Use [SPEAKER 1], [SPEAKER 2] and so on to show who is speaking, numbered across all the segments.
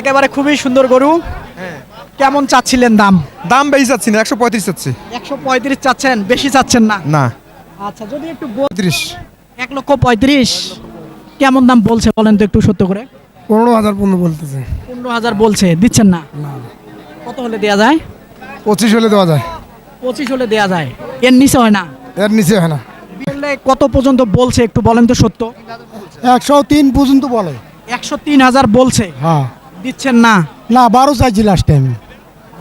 [SPEAKER 1] একেবারে খুবই সুন্দর গরু। কেমন চাচ্ছিলেন দাম?
[SPEAKER 2] দাম বেশি চাচ্ছি না একশো পঁয়ত্রিশ চাচ্ছি।
[SPEAKER 1] একশো পঁয়ত্রিশ চাচ্ছেন বেশি চাচ্ছেন না?
[SPEAKER 2] না।
[SPEAKER 1] আচ্ছা যদি একটু
[SPEAKER 2] পঁয়ত্রিশ।
[SPEAKER 1] এক লক্ষ পঁয়ত্রিশ। কেমন দাম বলছে বলেন তো একটু সত্য করে?
[SPEAKER 2] পনেরো হাজার পনেরো বলতেছে।
[SPEAKER 1] পনেরো হাজার বলছে দিচ্ছেন না? কত হলে দেওয়া যায়?
[SPEAKER 2] পঁচিশ হলে দেওয়া যায়।
[SPEAKER 1] পঁচিশ হলে দেওয়া যায়। এর নিচে হয় না?
[SPEAKER 2] এর নিচে হয় না।
[SPEAKER 1] কত পর্যন্ত বলছে একটু বলেন তো সত্য?
[SPEAKER 3] একশো তিন পর্যন্ত বলে।
[SPEAKER 1] একশো তিন হাজার বলছে।
[SPEAKER 3] হ্যাঁ।
[SPEAKER 1] দিচ্ছেন না?
[SPEAKER 3] না বারো চাইছি লাস্ট টাইম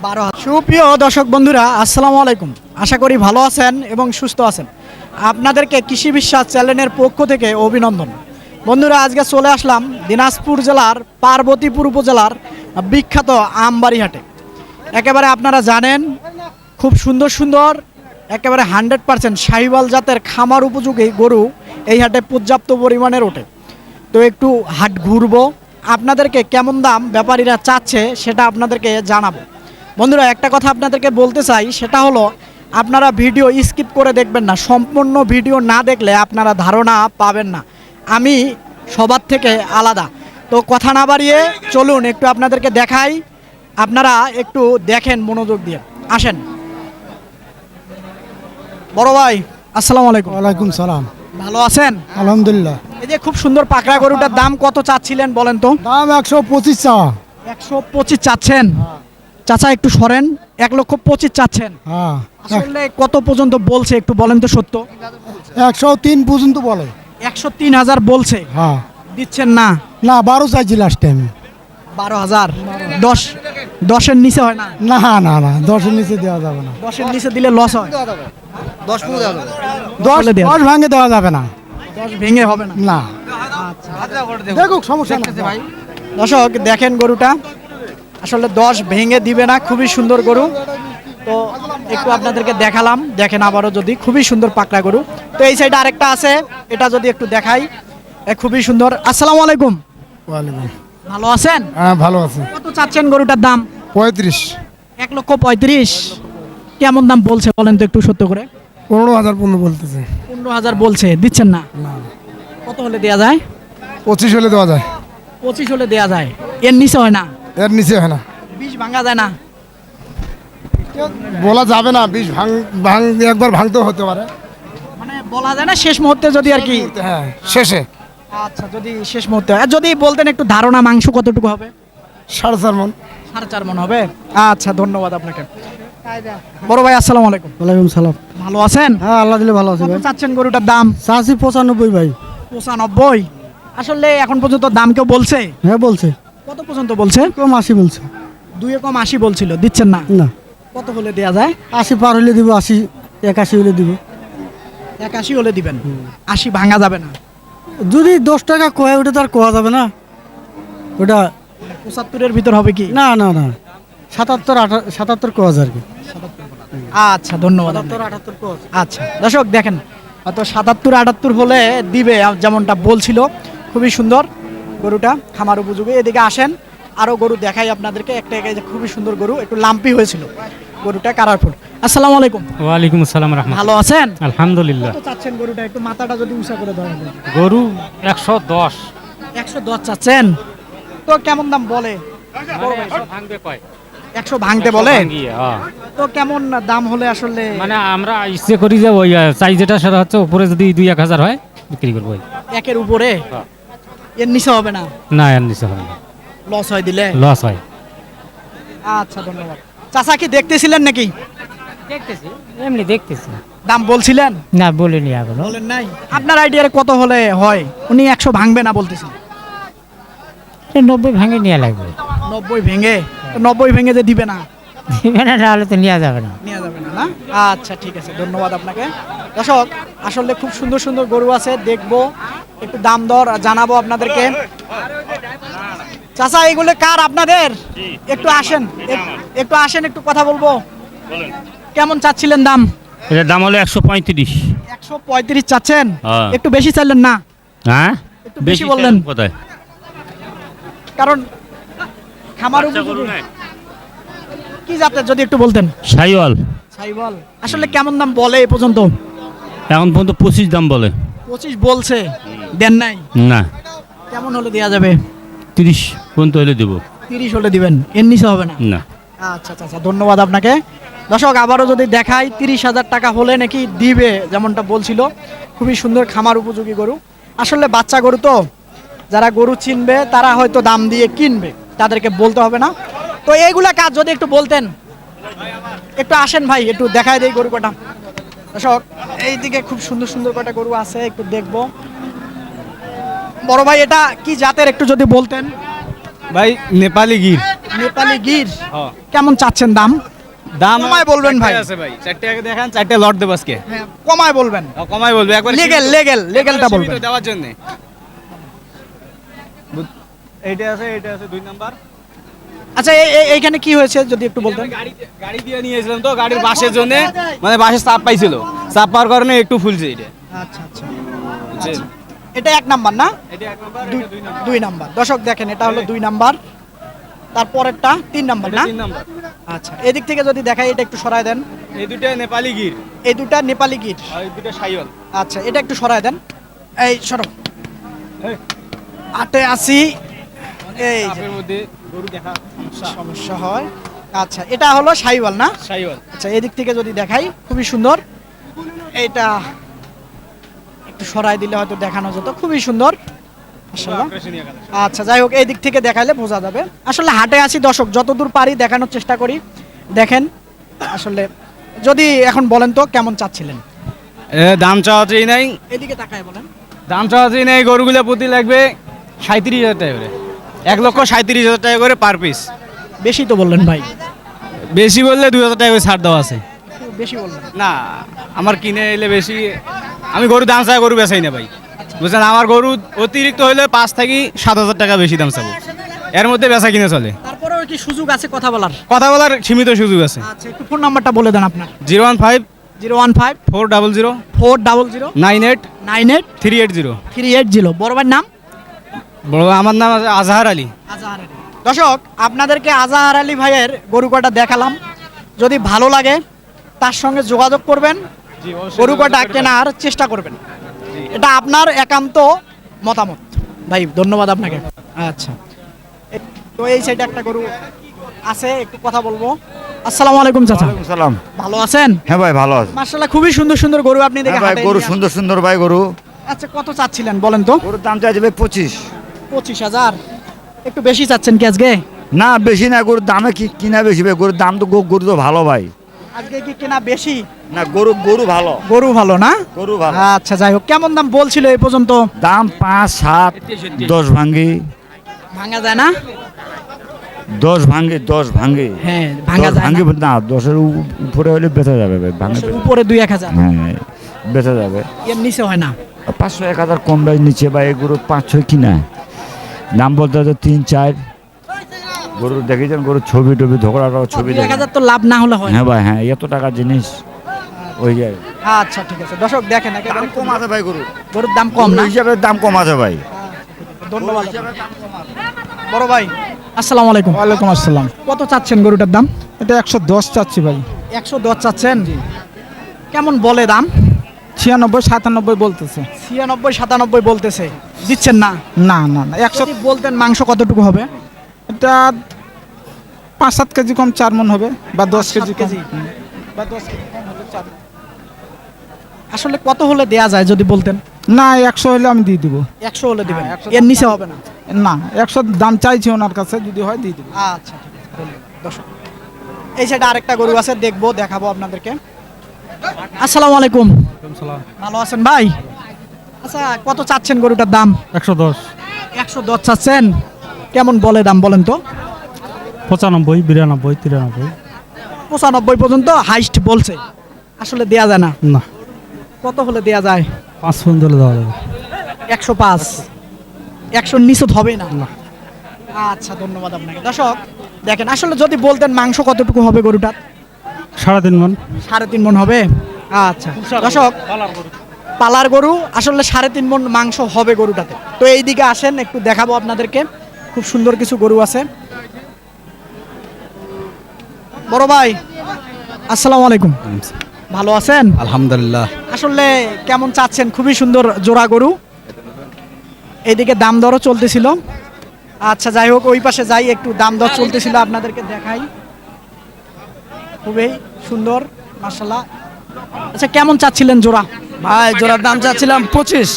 [SPEAKER 1] বারো সুপ্রিয় দর্শক বন্ধুরা আসসালামু আলাইকুম। আশা করি ভালো আছেন এবং সুস্থ আছেন। আপনাদেরকে কৃষি বিশ্বাস চ্যানেলের পক্ষ থেকে অভিনন্দন। বন্ধুরা আজকে চলে আসলাম দিনাজপুর জেলার পার্বতীপুর উপজেলার বিখ্যাত আমবাড়ি হাটে একেবারে আপনারা জানেন খুব সুন্দর সুন্দর একেবারে হান্ড্রেড পার্সেন্ট শাহিওয়াল জাতের খামার উপযোগী গরু এই হাটে পর্যাপ্ত পরিমাণের ওঠে তো একটু হাট ঘুরবো আপনাদেরকে কেমন দাম ব্যাপারীরা চাচ্ছে সেটা আপনাদেরকে জানাব। বন্ধুরা, একটা কথা আপনাদেরকে বলতে চাই, সেটা হলো, আপনারা ভিডিও স্কিপ করে দেখবেন না। সম্পূর্ণ ভিডিও না দেখলে আপনারা ধারণা পাবেন না। আমি সবার থেকে আলাদা। তো কথা না বাড়িয়ে চলুন, একটু আপনাদেরকে দেখাই। আপনারা একটু দেখেন মনোযোগ দিয়ে। আসেন। বড় ভাই, আসসালামু আলাইকুম।
[SPEAKER 3] ওয়ালাইকুম সালাম।
[SPEAKER 1] ভালো আছেন?
[SPEAKER 3] আলহামদুলিল্লাহ।
[SPEAKER 1] এই যে খুব সুন্দর পাকড়া গরুটার দাম কত চাচ্ছিলেন বলেন তো?
[SPEAKER 3] দাম একশো পঁচিশ চাওয়া
[SPEAKER 1] একশো পঁচিশ চাচ্ছেন। চাচা একটু সরেন। এক লক্ষ পঁচিশ চাচ্ছেন।
[SPEAKER 3] হ্যাঁ।
[SPEAKER 1] আসলে কত পর্যন্ত বলছে একটু বলেন তো সত্য?
[SPEAKER 3] একশো তিন পর্যন্ত বলে।
[SPEAKER 1] একশো তিন হাজার বলছে।
[SPEAKER 3] হ্যাঁ।
[SPEAKER 1] দিচ্ছেন না।
[SPEAKER 3] না বারো চাইছি লাস্ট টাইম
[SPEAKER 1] বারো হাজার। দশ দশের নিচে হয় না?
[SPEAKER 3] না না না দশের নিচে দেওয়া যাবে না।
[SPEAKER 1] দশের নিচে দিলে লস হয়।
[SPEAKER 3] দশ
[SPEAKER 1] হলে দেওয়া
[SPEAKER 3] দশ ভাঙে দেওয়া যাবে না।
[SPEAKER 1] দশ ভেঙে হবে না।
[SPEAKER 3] না। দেখুক সমস্যা ভাই।
[SPEAKER 1] দর্শক দেখেন গরুটা। আসলে দশ ভেঙে দিবে না খুবই সুন্দর গরু। তো একটু আপনাদেরকে দেখালাম। দেখেন আবারও যদি খুবই সুন্দর পাকড়া গরু। তো এই সাইডে আরেকটা আছে। এটা যদি একটু দেখাই খুবই সুন্দর। আসসালামু আলাইকুম।
[SPEAKER 3] ওয়ালাইকুম
[SPEAKER 1] ভালো আছেন?
[SPEAKER 3] হ্যাঁ ভালো আছে।
[SPEAKER 1] কত চাচ্ছেন গরুটার দাম?
[SPEAKER 2] পঁয়ত্রিশ।
[SPEAKER 1] এক লক্ষ পঁয়ত্রিশ। কেমন দাম বলছে বলেন তো একটু সত্য করে?
[SPEAKER 2] পনেরো হাজার পনেরো বলতেছে।
[SPEAKER 1] পনেরো হাজার বলছে দিচ্ছেন না? কত হলে দেয়া যায়?
[SPEAKER 2] পঁচিশ হলে দেওয়া যায়।
[SPEAKER 1] পঁচিশ হলে দেয়া যায়। এর নিচে হয় না?
[SPEAKER 2] এর নিচে হয় না।
[SPEAKER 1] বিষ ভাঙা যায় না?
[SPEAKER 2] বলা যাবে না বিষ ভাঙ ভাঙ একবার ভাঙতেও হতে পারে।
[SPEAKER 1] মানে বলা যায় না শেষ মুহূর্তে যদি আর কি
[SPEAKER 2] হ্যাঁ শেষে।
[SPEAKER 1] আচ্ছা যদি শেষ মুহূর্তে আর যদি বলতেন একটু ধারণা মাংস কতটুকু হবে?
[SPEAKER 2] সাড়ে চার মন।
[SPEAKER 1] সাড়ে চার মন হবে? আচ্ছা ধন্যবাদ আপনাকে। বড় ভাই আসসালামু আলাইকুম।
[SPEAKER 3] ওয়ালাইকুম সালাম।
[SPEAKER 1] ভালো আছেন?
[SPEAKER 3] হ্যাঁ আল্লাহ দিলে ভালো আছে ভাই।
[SPEAKER 1] চাচ্ছেন গরুটার দাম?
[SPEAKER 3] চাষি পঁচানব্বই ভাই।
[SPEAKER 1] পঁচানব্বই? আসলে এখন পর্যন্ত দাম কেউ বলছে?
[SPEAKER 3] হ্যাঁ বলছে।
[SPEAKER 1] কত পর্যন্ত বলছে?
[SPEAKER 3] কম আশি বলছে।
[SPEAKER 1] দুই কম আশি বলছিল দিচ্ছেন না?
[SPEAKER 3] না।
[SPEAKER 1] কত হলে দেওয়া যায়?
[SPEAKER 3] আশি পার হলে দিব আশি একাশি হলে দিব।
[SPEAKER 1] একাশি হলে দিবেন। আশি ভাঙা যাবে না।
[SPEAKER 3] যদি দশ টাকা কয় ওটা তো আর কোয়া যাবে না। ওটা
[SPEAKER 1] পঁচাত্তরের ভিতর হবে কি?
[SPEAKER 3] না না না। সাতাত্তর আঠা সাতাত্তর কোয়া যায় আর কি।
[SPEAKER 1] আচ্ছা ধন্যবাদ আচ্ছা দর্শক দেখেন তো সাতাত্তর আটাত্তর হলে দিবে যেমনটা বলছিল খুবই সুন্দর গরুটা খামার উপযোগী। এদিকে আসেন আরও গরু দেখাই আপনাদেরকে। একটা খুবই সুন্দর গরু একটু লাম্পি হয়েছিল। গরুটা কারারফুল আসসালামু আলাইকুম।
[SPEAKER 4] ওয়ালাইকুম আসসালাম রহমান
[SPEAKER 1] ভালো আছেন?
[SPEAKER 4] আলহামদুলিল্লাহ।
[SPEAKER 1] কত চাচ্ছেন গরুটা? একটু মাথাটা যদি উঁচা করে ধরেন।
[SPEAKER 4] গরু একশো দশ।
[SPEAKER 1] একশো দশ চাচ্ছেন? তো কেমন দাম বলে?
[SPEAKER 4] ভাঙবে কয়?
[SPEAKER 1] একশো ভাঙতে বলে। তো কেমন দাম হলে আসলে
[SPEAKER 4] মানে আমরা ইচ্ছে করি যে ওই চাই যেটা সেটা হচ্ছে উপরে যদি দুই এক হাজার হয় বিক্রি করব
[SPEAKER 1] একের উপরে। এর নিচে হবে না?
[SPEAKER 4] না এর নিচে হবে না।
[SPEAKER 1] লস হয় দিলে?
[SPEAKER 4] লস হয়।
[SPEAKER 1] আচ্ছা ধন্যবাদ। চাচা কি দেখতেছিলেন নাকি?
[SPEAKER 5] দেখতেছি এমনি দেখতেছি।
[SPEAKER 1] দাম বলছিলেন?
[SPEAKER 5] না বলিনি এখনও।
[SPEAKER 1] বলেন নাই। আপনার আইডিয়ার কত হলে হয়? উনি একশো ভাঙবে না বলতেছেন।
[SPEAKER 5] নব্বই ভাঙে নেওয়া লাগবে।
[SPEAKER 1] নব্বই ভেঙে? নব্বই ভেঙে যে দিবে না?
[SPEAKER 5] দিবে না নাহলে তো নেওয়া যাবে না।
[SPEAKER 1] নেওয়া যাবে না না? আচ্ছা ঠিক আছে ধন্যবাদ আপনাকে। দর্শক আসলে খুব সুন্দর সুন্দর গরু আছে দেখব। একটু দাম দর জানাব আপনাদেরকে। চাচা এগুলো কার আপনাদের? একটু আসেন একটু আসেন একটু কথা বলব। কেমন চাচ্ছিলেন দাম?
[SPEAKER 6] এটার দাম হলো একশো পঁয়ত্রিশ।
[SPEAKER 1] একশো পঁয়ত্রিশ চাচ্ছেন?
[SPEAKER 6] হ্যাঁ।
[SPEAKER 1] একটু বেশি চাইলেন না?
[SPEAKER 6] হ্যাঁ?
[SPEAKER 1] একটু বেশি বললেন।
[SPEAKER 6] কোথায়?
[SPEAKER 1] কারণ খামার কি জাতের যদি একটু বলতেন?
[SPEAKER 6] সাইওয়াল।
[SPEAKER 1] সাইবল আসলে কেমন দাম বলে এ পর্যন্ত?
[SPEAKER 6] এখন পর্যন্ত পঁচিশ দাম বলে।
[SPEAKER 1] পঁচিশ বলছে। দেন নাই?
[SPEAKER 6] না।
[SPEAKER 1] কেমন হলে দেওয়া যাবে?
[SPEAKER 6] তিরিশ পর্যন্ত হলে দেবো।
[SPEAKER 1] তিরিশ হলে দিবেন এর নিচে হবে না?
[SPEAKER 6] না।
[SPEAKER 1] আচ্ছা আচ্ছা আচ্ছা ধন্যবাদ আপনাকে। দর্শক আবারও যদি দেখাই তিরিশ হাজার টাকা হলে নাকি দিবে যেমনটা বলছিল। খুবই সুন্দর খামার উপযোগী গরু। আসলে বাচ্চা গরু তো যারা গরু চিনবে তারা হয়তো দাম দিয়ে কিনবে তাদেরকে বলতে হবে না। তো এইগুলা কাজ যদি একটু বলতেন একটু আসেন ভাই একটু দেখায় দেই গরু কটা। দর্শক এইদিকে খুব সুন্দর সুন্দর কটা গরু আছে একটু দেখব। বড় ভাই এটা কি জাতের একটু যদি বলতেন?
[SPEAKER 7] ভাই নেপালি গির।
[SPEAKER 1] নেপালি গির।
[SPEAKER 7] হ্যাঁ।
[SPEAKER 1] কেমন চাচ্ছেন দাম?
[SPEAKER 7] দাম
[SPEAKER 1] কমায় বলবেন ভাই।
[SPEAKER 7] আছে ভাই। চারটে আগে দেখান চারটে লট দেবো আজকে।
[SPEAKER 1] হ্যাঁ, কমায় বলবেন।
[SPEAKER 7] হ্যাঁ, কমাই একবার
[SPEAKER 1] লেগেল লেগেল লেগেলটা বলবেন।
[SPEAKER 7] দেওয়ার জন্য। এইটা আছে এইটা আছে দুই নাম্বার।
[SPEAKER 1] আচ্ছা এই- এই- এইখানে কি হয়েছে যদি একটু বলতেন?
[SPEAKER 7] গাড়ি দিয়ে নিয়েছিলাম তো গাড়ির বাসের জন্য। মানে বাসের চাপ পাইছিল। চাপ পাওয়ার কারণে একটু ফুলছে এটা
[SPEAKER 1] আচ্ছা আচ্ছা? এটা এক নাম্বার না? দুই
[SPEAKER 7] নাম্বার।
[SPEAKER 1] দর্শক দেখেন এটা হলো দুই নাম্বার। তারপরেরটা তিন নাম্বার না? আচ্ছা এদিক থেকে যদি দেখাই এটা একটু সরায় দেন।
[SPEAKER 7] এই দুটো নেপালি গির।
[SPEAKER 1] এই দুটা নেপালি গিট
[SPEAKER 7] আর এই দুটো সাইওয়াল।
[SPEAKER 1] আচ্ছা এটা একটু সরায় দেন। এই সরো।
[SPEAKER 7] এই।
[SPEAKER 1] আটে আসি এই
[SPEAKER 7] মধ্যে গরু দেখা
[SPEAKER 1] সমস্যা। হয়। আচ্ছা এটা হলো সাইওয়াল না?
[SPEAKER 7] সাইওয়াল।
[SPEAKER 1] আচ্ছা এদিক থেকে যদি দেখাই খুবই সুন্দর। এটা একটু সরাই দিলে হয়তো দেখানো যেত। খুবই সুন্দর। আচ্ছা যাই হোক এই দিক থেকে দেখাইলে বোঝা যাবে। আসলে হাটে আসি দর্শক যতদূর পারি দেখানোর চেষ্টা করি। দেখেন আসলে যদি এখন বলেন তো কেমন চাচ্ছিলেন?
[SPEAKER 7] দাম চাওয়াতেই নাই।
[SPEAKER 1] এদিকে তাকায় বলেন।
[SPEAKER 7] দাম চাওয়াতেই নাই গরুগুলো প্রতি লাগবে সাঁত্রিশ হাজার টাকা করে। এক লক্ষ সাঁত্রিশ হাজার টাকা করে পার পিস।
[SPEAKER 1] বেশি তো বললেন ভাই।
[SPEAKER 7] বেশি বললে দুই হাজার টাকা করে ছাড় দেওয়া আছে।
[SPEAKER 1] বেশি বললেন।
[SPEAKER 7] না আমার কিনে এলে বেশি আমি গরু দাম চাই গরু বেচাই না ভাই। বুঝলেন? আমার গরু অতিরিক্ত হলে পাঁচ থেকে সাত হাজার টাকা বেশি দাম চাবো। এর মধ্যে বেচা কিনে চলে।
[SPEAKER 1] তারপরেও কি সুযোগ আছে কথা বলার?
[SPEAKER 7] কথা বলার সীমিত সুযোগ আছে।
[SPEAKER 1] আচ্ছা একটু ফোন নাম্বারটা বলে দেন আপনার।
[SPEAKER 7] Zero one five
[SPEAKER 1] zero one five
[SPEAKER 7] four double zero
[SPEAKER 1] four double zero
[SPEAKER 7] nine eight
[SPEAKER 1] nine eight
[SPEAKER 7] three eight zero.
[SPEAKER 1] Three eight zero. বড় ভাইয়ের নাম?
[SPEAKER 7] বড় আমার নাম আছে আজহার আলী।
[SPEAKER 1] আজাহার আলী। দর্শক আপনাদেরকে আজাহার আলী ভাইয়ের গরু কটা দেখালাম। যদি ভালো লাগে তার সঙ্গে যোগাযোগ করবেন। গরু কটা কেনার চেষ্টা করবেন? এটা আপনার একান্ত মতামত। ভাই ধন্যবাদ আপনাকে। আচ্ছা। তো এই সাইডে একটা গরু আছে একটু কথা বলব। আসসালামু আলাইকুম চাচা।
[SPEAKER 8] সালাম।
[SPEAKER 1] ভালো আছেন?
[SPEAKER 8] হ্যাঁ ভাই ভালো আছে।
[SPEAKER 1] মার্শাল্লাহ খুবই সুন্দর সুন্দর গরু আপনি দেখে
[SPEAKER 8] হ্যাঁ ভাই গরু সুন্দর সুন্দর ভাই গরু।
[SPEAKER 1] আচ্ছা কত চাচ্ছিলেন বলেন তো?
[SPEAKER 8] গরুর দাম চাইছে ভাই পঁচিশ।
[SPEAKER 1] পঁচিশ হাজার। একটু বেশি চাচ্ছেন কি আজকে?
[SPEAKER 8] না বেশি না গরুর দামে কি কিনা বেশি ভাই গরুর দাম তো গরু তো ভালো ভাই।
[SPEAKER 1] আজকে কি কেনা বেশি?
[SPEAKER 8] না গরু গরু ভালো।
[SPEAKER 1] গরু ভালো না?
[SPEAKER 8] গরু ভালো।
[SPEAKER 1] আচ্ছা যাই হোক কেমন দাম বলছিল এই পর্যন্ত?
[SPEAKER 8] দাম পাঁচ সাত দশ ভাঙ্গি।
[SPEAKER 1] ভাঙা যায় না?
[SPEAKER 8] দশ ভাঙ্গি দশ ভাঙ্গি।
[SPEAKER 1] হ্যাঁ ভাঙা যায়
[SPEAKER 8] ভাঙ্গি
[SPEAKER 1] না।
[SPEAKER 8] দশের উপরে হলে বেচা যাবে ভাঙ্গি
[SPEAKER 1] উপরে দুই এক হাজার।
[SPEAKER 8] হ্যাঁ বেচা যাবে।
[SPEAKER 1] এর নিচে হয় না।
[SPEAKER 8] পাঁচশো এক হাজার কম দাম নিচে ভাই এই গরু পাঁচ ছয় কিনা। দাম বলতে হচ্ছে তিন চার। গরু দেখেছেন গরুর ছবি টবি ধোকড়াটাও ছবি
[SPEAKER 1] এক হাজার তো লাভ না হলে হয়
[SPEAKER 8] হ্যাঁ ভাই হ্যাঁ এত টাকার জিনিস ওই যায়
[SPEAKER 1] আচ্ছা ঠিক আছে। দর্শক দেখেন
[SPEAKER 8] দাম কম আছে ভাই গরু।
[SPEAKER 1] গরুর দাম কম না?
[SPEAKER 8] হিসাবে দাম কম আছে ভাই।
[SPEAKER 1] ধন্যবাদ। বড় ভাই আসসালামু আলাইকুম।
[SPEAKER 2] ওয়ালাইকুম আসসালাম।
[SPEAKER 1] কত চাচ্ছেন গরুটার দাম?
[SPEAKER 2] এটা একশো দশ চাচ্ছি ভাই।
[SPEAKER 1] একশো দশ চাচ্ছেন? কেমন বলে দাম?
[SPEAKER 2] ছিয়ানব্বই সাতানব্বই বলতেছে।
[SPEAKER 1] ছিয়ানব্বই সাতানব্বই বলতেছে। দিচ্ছেন না?
[SPEAKER 2] না না না। একশো
[SPEAKER 1] বলতেন মাংস কতটুকু হবে?
[SPEAKER 2] এটা পাঁচ সাত কেজি কম চার মন হবে বা দশ কেজি
[SPEAKER 1] কেজি।
[SPEAKER 2] বা দশ কেজি কম হলে চার
[SPEAKER 1] আসলে কত হলে দেয়া যায় যদি বলতেন?
[SPEAKER 2] না একশো হলে আমি দিয়ে দিব।
[SPEAKER 1] একশো হলে দিবেন?
[SPEAKER 2] হ্যাঁ, 100
[SPEAKER 1] এর নিচে হবে না?
[SPEAKER 2] না একশো দাম চাইছি ওনার কাছে যদি হয় দিয়ে দিব।
[SPEAKER 1] আচ্ছা। দর্শক এই সাইডে আরেকটা গরু আছে দেখব দেখাবো আপনাদেরকে। আসসালামু আলাইকুম। ভালো আছেন ভাই? আচ্ছা কত চাচ্ছেন গরুটার দাম?
[SPEAKER 4] একশো দশ।
[SPEAKER 1] একশো দশ চাচ্ছেন? কেমন বলে দাম বলেন তো?
[SPEAKER 4] পঁচানব্বই বিরানব্বই তিরানব্বই।
[SPEAKER 1] পঁচানব্বই পর্যন্ত হাইস্ট বলছে। আসলে দেয়া যায় না।
[SPEAKER 4] না।
[SPEAKER 1] কত হলে দেয়া যায়?
[SPEAKER 4] পাঁচ পর্যন্ত হলে দেওয়া যাবে।
[SPEAKER 1] একশো পাঁচ। একশো নিচত হবে না। আচ্ছা ধন্যবাদ আপনাকে। দর্শক দেখেন আসলে যদি বলতেন মাংস কতটুকু হবে গরুটার?
[SPEAKER 4] সাড়ে তিন মন।
[SPEAKER 1] সাড়ে তিন মন হবে? আচ্ছা দর্শক পালার গরু। আসলে সাড়ে তিন মন মাংস হবে গরুটাতে। তো এই দিকে আসেন একটু দেখাবো আপনাদেরকে। খুব সুন্দর কিছু গরু আছে। বড় ভাই আসসালামু আলাইকুম। ভালো আছেন?
[SPEAKER 7] আলহামদুলিল্লাহ।
[SPEAKER 1] আসলে কেমন চাচ্ছেন? খুবই সুন্দর জোড়া গরু। এইদিকে দাম দরও চলতেছিল। আচ্ছা যাই হোক ওই পাশে যাই একটু দাম দর চলতেছিল আপনাদেরকে দেখাই। খুবই সুন্দর মার্শাল্লাহ আচ্ছা কেমন চাচ্ছিলেন জোড়া?
[SPEAKER 3] ভাই জোড়ার দাম চাচ্ছিলাম পঁচিশ।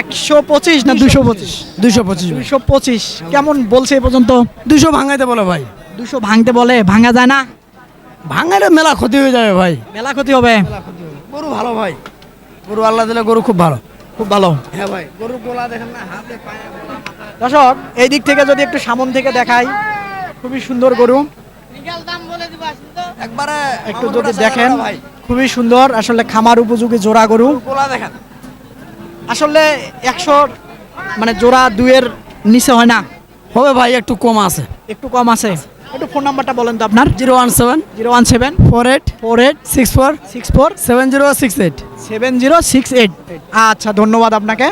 [SPEAKER 1] একশো পঁচিশ না দুশো পঁচিশ।
[SPEAKER 3] দুইশো পঁচিশ।
[SPEAKER 1] দুশো পঁচিশ। কেমন বলছে এ পর্যন্ত?
[SPEAKER 3] দুশো ভাঙাইতে বলো ভাই।
[SPEAKER 1] দুশো ভাঙতে বলে ভাঙা যায় না?
[SPEAKER 3] ভাঙাইলে মেলা ক্ষতি হয়ে যাবে ভাই।
[SPEAKER 1] মেলা ক্ষতি হবে?
[SPEAKER 3] গরু ভালো ভাই। গরু আল্লাহ দিলে গরু খুব ভালো
[SPEAKER 1] খুব ভালো।
[SPEAKER 3] হ্যাঁ ভাই গরু গোলা দেখেন না হাতে পায়ে
[SPEAKER 1] দর্শক এই দিক থেকে যদি একটু সামন থেকে দেখাই খুবই সুন্দর গরু।
[SPEAKER 3] একবারে
[SPEAKER 1] একটু যদি দেখেন খুবই সুন্দর আসলে খামার উপযোগী জোড়া গরু।
[SPEAKER 3] গোলা দেখেন।
[SPEAKER 1] আসলে একশো মানে জোড়া দুয়ের নিচে হয় না?
[SPEAKER 3] হবে ভাই একটু কম আছে।
[SPEAKER 1] একটু কম আছে? একটু ফোন নাম্বারটা বলেন তো আপনার।
[SPEAKER 3] Zero one seven.
[SPEAKER 1] Zero one seven.
[SPEAKER 3] Four eight.
[SPEAKER 1] Four eight.
[SPEAKER 3] Six four.
[SPEAKER 1] Six four.
[SPEAKER 3] Seven zero six eight.
[SPEAKER 1] Seven zero six eight. আচ্ছা ধন্যবাদ আপনাকে।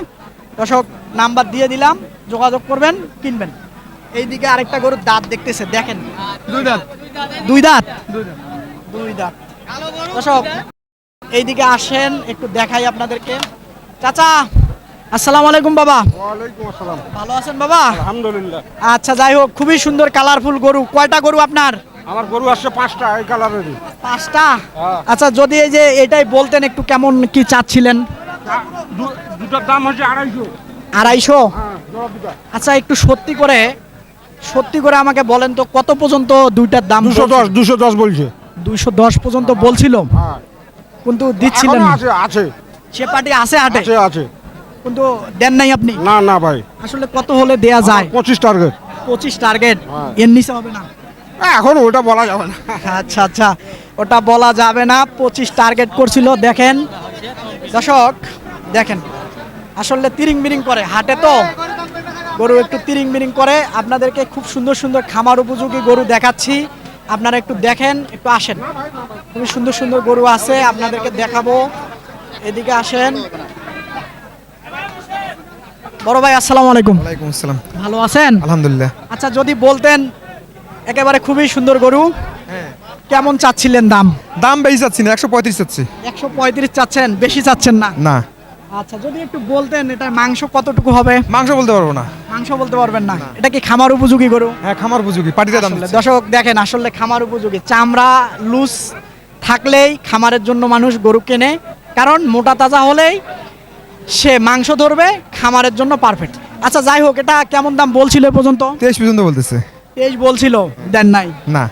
[SPEAKER 1] দর্শক নাম্বার দিয়ে দিলাম যোগাযোগ করবেন কিনবেন। এইদিকে আরেকটা গরুর দাঁত দেখতেছে দেখেন। দুই দাঁত? দুই দাঁত। দুই দাঁত। দর্শক এইদিকে আসেন একটু দেখাই আপনাদেরকে। চাচা আসসালামু আলাইকুম বাবা। ভালো আছেন বাবা?
[SPEAKER 2] আলহামদুলিল্লাহ।
[SPEAKER 1] আচ্ছা যাই হোক খুবই সুন্দর কালারফুল গরু। কয়টা গরু আপনার?
[SPEAKER 2] আমার গরু আসছে পাঁচটা এই কালারেরই
[SPEAKER 1] পাঁচটা? আচ্ছা যদি এই যে এটাই বলতেন একটু কেমন কি চাচ্ছিলেন?
[SPEAKER 2] দুটার দাম হচ্ছে আড়াইশো।
[SPEAKER 1] আড়াইশো? আচ্ছা একটু সত্যি করে সত্যি করে আমাকে বলেন তো কত পর্যন্ত দুইটার দাম
[SPEAKER 2] দুশো দশ দুশো দশ বলছে।
[SPEAKER 1] দুইশো দশ পর্যন্ত বলছিল? কিন্তু দিচ্ছিলেন
[SPEAKER 2] আছে আছে।
[SPEAKER 1] সে পার্টি আছে হাটে?
[SPEAKER 2] আছে আছে।
[SPEAKER 1] কিন্তু দেন নাই আপনি?
[SPEAKER 2] না না ভাই।
[SPEAKER 1] আসলে কত হলে দেয়া যায়?
[SPEAKER 2] পঁচিশ টার্গেট
[SPEAKER 1] পঁচিশ টার্গেট
[SPEAKER 2] হ্যাঁ।
[SPEAKER 1] এর নিচে হবে না?
[SPEAKER 2] এখন ওটা বলা যাবে না।
[SPEAKER 1] আচ্ছা আচ্ছা। ওটা বলা যাবে না। পঁচিশ টার্গেট করছিল দেখেন। দর্শক দেখেন। আসলে তিরিং বিরিং করে। হাটে তো গরু একটু তিরিং বিরিং করে। আপনাদেরকে খুব সুন্দর সুন্দর খামার উপযোগী গরু দেখাচ্ছি। আপনারা একটু দেখেন একটু আসেন। খুবই সুন্দর সুন্দর গরু আছে। আপনাদেরকে দেখাবো। এদিকে আসেন। বড় ভাই আসসালামু আলাইকুম।
[SPEAKER 9] ওয়ালাইকুম আসসালাম।
[SPEAKER 1] ভালো আছেন?
[SPEAKER 9] আলহামদুলিল্লাহ।
[SPEAKER 1] আচ্ছা যদি বলতেন একেবারে খুবই সুন্দর গরু। কেমন চাচ্ছিলেন দাম?
[SPEAKER 9] দাম বেশি চাচ্ছি না একশো পঁয়ত্রিশ চাচ্ছি।
[SPEAKER 1] একশো পঁয়ত্রিশ চাচ্ছেন বেশি চাচ্ছেন না?
[SPEAKER 9] না।
[SPEAKER 1] আচ্ছা যদি একটু বলতেন এটা মাংস কতটুকু হবে?
[SPEAKER 9] মাংস বলতে পারব না।
[SPEAKER 1] মাংস বলতে পারবেন না? এটা কি খামার উপযোগী গরু?
[SPEAKER 9] হ্যাঁ খামার উপযোগী পাটিটা দাম
[SPEAKER 1] দর্শক দেখেন আসলে খামার উপযোগী। চামড়া লুজ থাকলেই খামারের জন্য মানুষ গরু কেনে। কারণ মোটা তাজা হলেই সে মাংস ধরবে খামারের জন্য পারফেক্ট আচ্ছা যাই হোক এটা কেমন দাম বলছিল এ পর্যন্ত?
[SPEAKER 9] তেইশ পর্যন্ত বলতেছে।
[SPEAKER 1] তেইশ বলছিল দেন নাই।
[SPEAKER 9] না।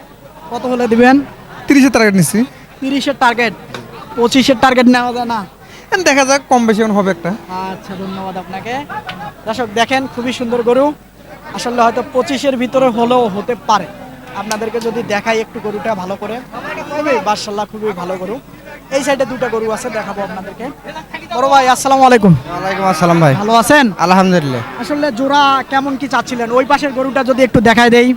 [SPEAKER 1] কত হলে দিবেন?
[SPEAKER 9] তিরিশের টার্গেট নিচ্ছি
[SPEAKER 1] তিরিশের টার্গেট পঁচিশের টার্গেট নেওয়া যায় না?
[SPEAKER 9] দেখা যাক কম বেশি হবে একটা।
[SPEAKER 1] আচ্ছা ধন্যবাদ আপনাকে। দর্শক দেখেন খুবই সুন্দর গরু। আসলে হয়তো পঁচিশের ভিতরে হলেও হতে পারে। আপনাদেরকে যদি দেখাই একটু গরুটা ভালো করে। খুবই মার্শাল্লাহ খুবই ভালো গরু। এই সাইডে দুটা গরু আছে দেখাবো আপনাদেরকে। বড় ভাই আসসালামু আলাইকুম।
[SPEAKER 9] ওয়ালাইকুম আসসালাম ভাই।
[SPEAKER 1] ভালো আছেন?
[SPEAKER 9] আলহামদুলিল্লাহ।
[SPEAKER 1] আসলে জোড়া কেমন কি চাচ্ছিলেন? ওই পাশের গরুটা যদি একটু দেখাই দেই।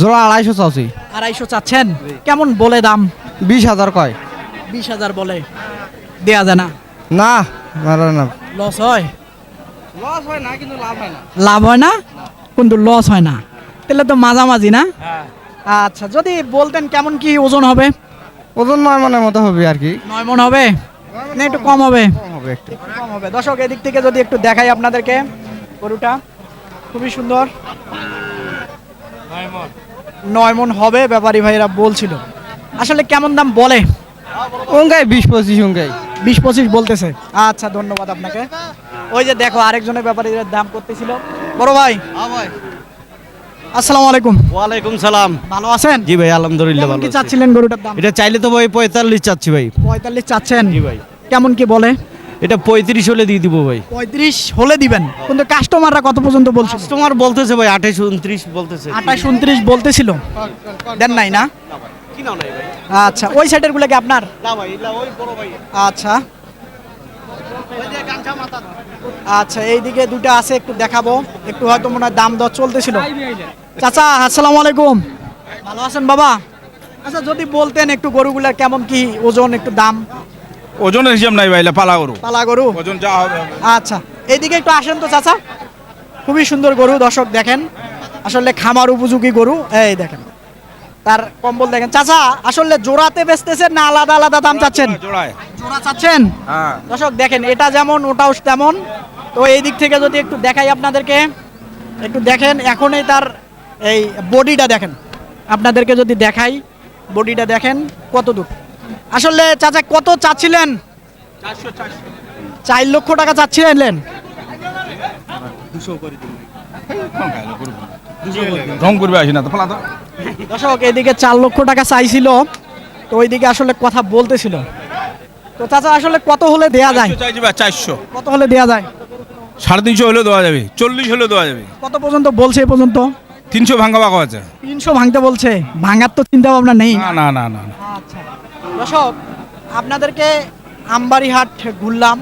[SPEAKER 9] জোড়া আড়াইশো চাচ্ছি।
[SPEAKER 1] আড়াইশো চাচ্ছেন? কেমন বলে দাম?
[SPEAKER 9] বিশ হাজার কয়।
[SPEAKER 1] বিশ হাজার বলে। দেয়া যায় না?
[SPEAKER 9] না মারো না।
[SPEAKER 1] লস হয়?
[SPEAKER 2] লস হয় না কিন্তু লাভ হয় না।
[SPEAKER 1] লাভ হয় না? কিন্তু লস হয় না। তাহলে তো মাঝামাঝি না? আচ্ছা যদি বলতেন কেমন কি ওজন হবে?
[SPEAKER 9] ওজন নয় মনের মতো হবে আর কি।
[SPEAKER 1] নয় মন হবে? না একটু কম হবে।
[SPEAKER 9] কম হবে একটু।
[SPEAKER 1] একটু কম হবে। দর্শক এদিক থেকে যদি একটু দেখাই আপনাদেরকে গরুটা। খুবই সুন্দর। নয় মন হবে ব্যাপারী ভাইরা বলছিল। আসলে কেমন দাম বলে?
[SPEAKER 9] ওঙ্গাই বিশ পঁচিশ ওঙ্গাই
[SPEAKER 1] বিশ পঁচিশ বলতেছে। আচ্ছা ধন্যবাদ আপনাকে। ওই যে দেখো আরেকজনের ব্যাপারে দাম করতেছিল। বড় ভাই। আসসালামু আলাইকুম।
[SPEAKER 7] ওয়ালাইকুম সালাম।
[SPEAKER 1] ভালো আছেন?
[SPEAKER 7] জি ভাই আলহামদুলিল্লাহ ভালো
[SPEAKER 1] কি চাচ্ছিলেন গরুটার দাম?
[SPEAKER 7] এটা চাইলে তো ভাই পঁয়তাল্লিশ চাচ্ছি ভাই।
[SPEAKER 1] পঁয়তাল্লিশ চাচ্ছেন?
[SPEAKER 7] জি ভাই।
[SPEAKER 1] কেমন কি বলে?
[SPEAKER 7] এটা পঁয়ত্রিশ হলে দিয়ে দিব ভাই।
[SPEAKER 1] পঁয়ত্রিশ হলে দিবেন। কিন্তু কাস্টমাররা কত পর্যন্ত বলছিল?
[SPEAKER 7] তোমার বলতেছে ভাই আঠাইশ উনত্রিশ বলতেছে।
[SPEAKER 1] আঠাশ উনত্রিশ বলতেছিল। দেন নাই না? আচ্ছা ওই সাইডেরগুলো কি আপনার? আচ্ছা। আচ্ছা এইদিকে দুটো আছে একটু দেখাবো। একটু হয়তো মনে হয় দাম দর চলতেছিল। চাচা আসসালামু আলাইকুম। ভালো আছেন বাবা? আচ্ছা যদি বলতেন একটু গরুগুলার কেমন কি ওজন একটু দাম?
[SPEAKER 2] ওজনের হিসাব নাই ভাই পালা গরু।
[SPEAKER 1] পালা গরু?
[SPEAKER 2] ওজন যা হবে।
[SPEAKER 1] আচ্ছা এইদিকে একটু আসেন তো চাচা। খুবই সুন্দর গরু দর্শক দেখেন। আসলে খামার উপযোগী গরু এই দেখেন। তার কম্বল দেখেন। চাচা আসলে জোড়াতে বেচতেছেন না আলাদা আলাদা দাম চাচ্ছেন?
[SPEAKER 2] জোড়ায়।
[SPEAKER 1] জোড়া চাচ্ছেন?
[SPEAKER 2] হ্যাঁ।
[SPEAKER 1] দর্শক দেখেন এটা যেমন ওটাও তেমন। তো এই দিক থেকে যদি একটু দেখাই আপনাদেরকে একটু দেখেন এখনই তার এই বডিটা দেখেন। আপনাদেরকে যদি দেখাই বডিটা দেখেন কত দূর। আসলে চাচা কত চাচ্ছিলেন? চার লক্ষ টাকা চাচ্ছিলেন?
[SPEAKER 2] রং করবে আসি না তো ফলা তো।
[SPEAKER 1] দর্শক এদিকে চার লক্ষ টাকা চাইছিল তো ওইদিকে আসলে কথা বলতেছিল। তো চাচা আসলে কত হলে দেয়া যায়?
[SPEAKER 2] চাইছি বা চারশো।
[SPEAKER 1] কত হলে দেয়া যায়?
[SPEAKER 2] সাড়ে তিনশো হলেও দেওয়া যাবে চল্লিশ হলেও দেওয়া যাবে।
[SPEAKER 1] কত পর্যন্ত বলছে এ পর্যন্ত?
[SPEAKER 2] তিনশো ভাঙ্গা ভাঙ্গা আছে।
[SPEAKER 1] তিনশো ভাঙতে বলছে। ভাঙার তো চিন্তা ভাবনা নেই।
[SPEAKER 2] না না না না না।
[SPEAKER 1] আচ্ছা। দর্শক আপনাদেরকে আমবাড়ি হাট ঘুরলাম।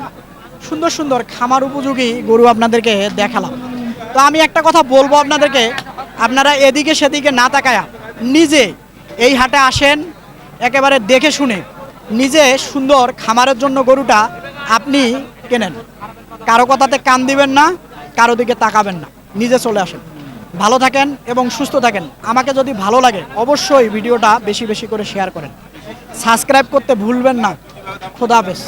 [SPEAKER 1] সুন্দর সুন্দর খামার উপযোগী গরু আপনাদেরকে দেখালাম। তো আমি একটা কথা বলব আপনাদেরকে। আপনারা এদিকে সেদিকে না তাকায়া নিজে এই হাটে আসেন, একেবারে দেখে শুনে নিজে সুন্দর খামারের জন্য গরুটা আপনি কেনেন। কারও কথাতে কান দিবেন না, কারও দিকে তাকাবেন না, নিজে চলে আসেন। ভালো থাকেন এবং সুস্থ থাকেন। আমাকে যদি ভালো লাগে, অবশ্যই ভিডিওটা বেশি বেশি করে শেয়ার করেন। সাবস্ক্রাইব করতে ভুলবেন না। খোদা হাফেজ।